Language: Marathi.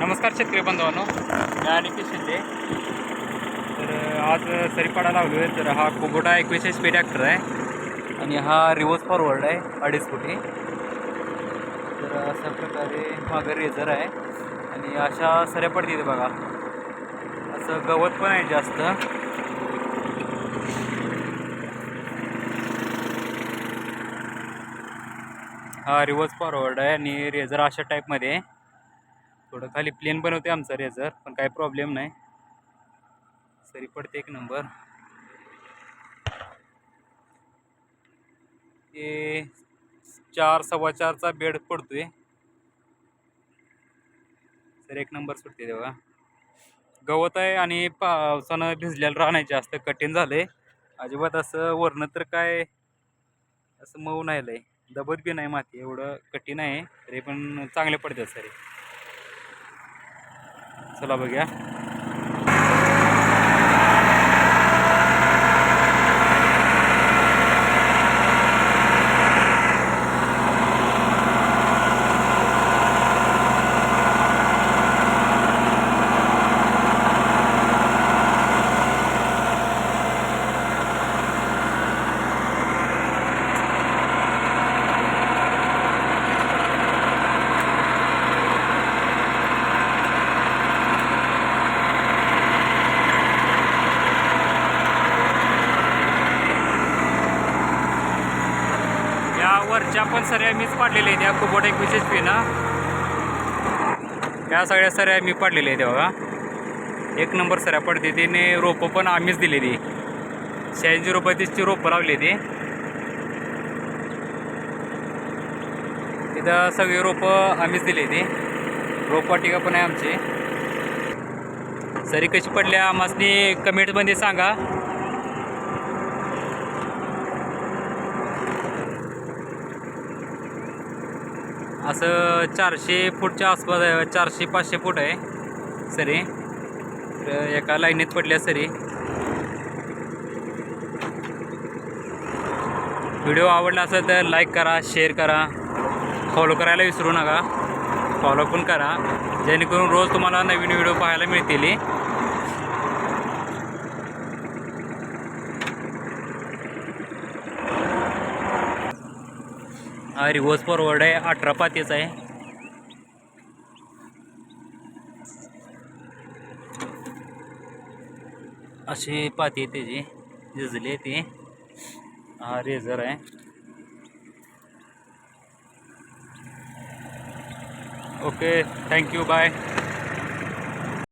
नमस्कार शेतकरी बांधवांनो मी अनिकेत शिंदे. तर आज सरीपाडा लावलो आहे तर हा कुबोटा एकवीस एच पी ट्रॅक्टर आहे. आणि हा रिवर्स फॉरवर्ड आहे अडीच फुटी. तर अशा प्रकारे मागं रेझर आहे. आणि अशा सऱ्या पडतील बघा. असं गवत पण आहे जास्त. हा रिवर्स फॉरवर्ड आहे आणि रेझर अशा टाईपमध्ये आहे. थोडं खाली प्लेन बनवते आमचा रेझर पण काही प्रॉब्लेम नाही. सरी पडते एक नंबर. ते चार सव्वा चारचा बेड पडतोय. सर एक नंबर सुटते तेव्हा. गवत आहे आणि पावसानं भिजलेलं राहण्याचे जास्त कठीण झालंय. अजिबात असं वरनं तर काय असं मऊ नाही लय. दबत बी नाही माती एवढं कठीण आहे तरी पण चांगले पडतात सर चला बघूया या वरच्या पण सऱ्या मीच पाडलेल्या आहेत. या कुबोट एक विशेष पी ना या सगळ्या सऱ्या मी पाडलेल्या आहेत बघा. एक नंबर सऱ्या पडते तिने रोपं पण आम्हीच दिलेली. शहाऐंशी रुपये तीसची रोपं लावली ती. तिथं सगळी रोपं आम्हीच दिली ती. रोपवाटिका पण आहे आमची. सरी कशी पडल्या आम्हासनी कमेंटमध्ये सांगा. असं चारशे फूटच्या आसपास आहे चारशे पाचशे फूट आहे सरी. तर एका लाईनीत पडल्या सरी. व्हिडिओ आवडला असेल तर लाईक करा शेअर करा. फॉलो करायला विसरू नका. फॉलो पण करा. जेणेकरून रोज तुम्हाला नवीन व्हिडिओ पाहायला मिळतील. हा रिवर्स फॉरवर्ड आहे अठरा पातीचा आहे. अशी पाती आहे त्याची झिजली आहे ती. हा रेझर आहे. Okay thank you bye